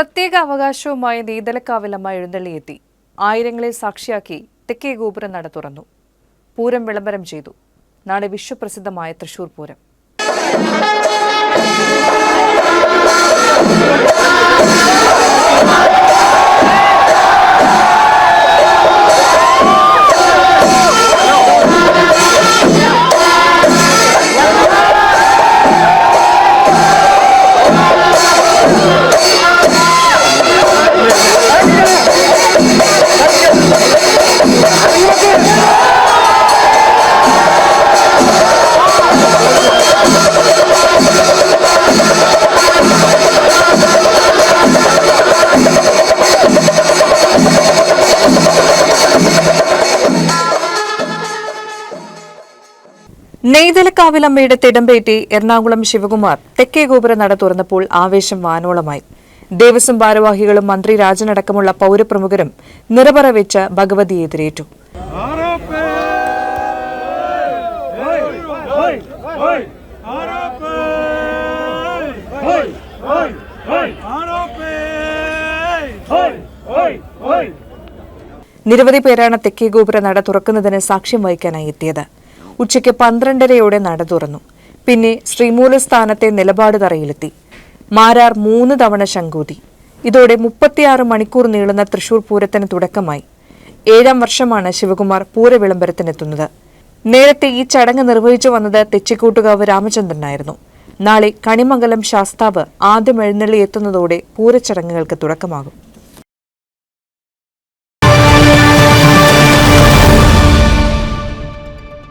പ്രത്യേക അവകാശവുമായി നീതലക്കാവിലമ്മ എഴുന്നള്ളിയെത്തി. ആയിരങ്ങളെ സാക്ഷിയാക്കി തെക്കേ ഗോപുരം നട തുറന്നു. പൂരം വിളംബരം ചെയ്തു. നാളെ വിശ്വപ്രസിദ്ധമായ തൃശൂർ പൂരം. നെയ്തലക്കാവിലമ്മയുടെ തിടമ്പേറ്റി എറണാകുളം ശിവകുമാർ തെക്കേ ഗോപുര നട തുറന്നപ്പോൾ ആവേശം വാനോളമായി. ദേവസ്വം ഭാരവാഹികളും മന്ത്രി രാജനടക്കമുള്ള പൗരപ്രമുഖരും നിറപറ വെച്ച് ഭഗവതിയെ എതിരേറ്റു. നിരവധി പേരാണ് തെക്കേ ഗോപുര നട തുറക്കുന്നതിന് സാക്ഷ്യം വഹിക്കാനായി എത്തിയത്. ഉച്ചയ്ക്ക് പന്ത്രണ്ടരയോടെ നട തുറന്നു. പിന്നെ ശ്രീമൂലസ്ഥാനത്തെ നിലപാട് തറയിലെത്തി. മാരാർ മൂന്ന് തവണ ശങ്കൂതി ഇതോടെ മുപ്പത്തിയാറ് മണിക്കൂർ നീളുന്ന തൃശൂർ പൂരത്തിന് തുടക്കമായി. ഏഴാം വർഷമാണ് ശിവകുമാർ പൂരവിളംബരത്തിനെത്തുന്നത്. നേരത്തെ ഈ ചടങ്ങ് നിർവഹിച്ചു വന്നത് തെച്ചിക്കൂട്ടുകാവ് രാമചന്ദ്രനായിരുന്നു. നാളെ കണിമംഗലം ശാസ്താവ് ആദ്യം എഴുന്നള്ളി എത്തുന്നതോടെ പൂരച്ചടങ്ങുകൾക്ക് തുടക്കമാകും.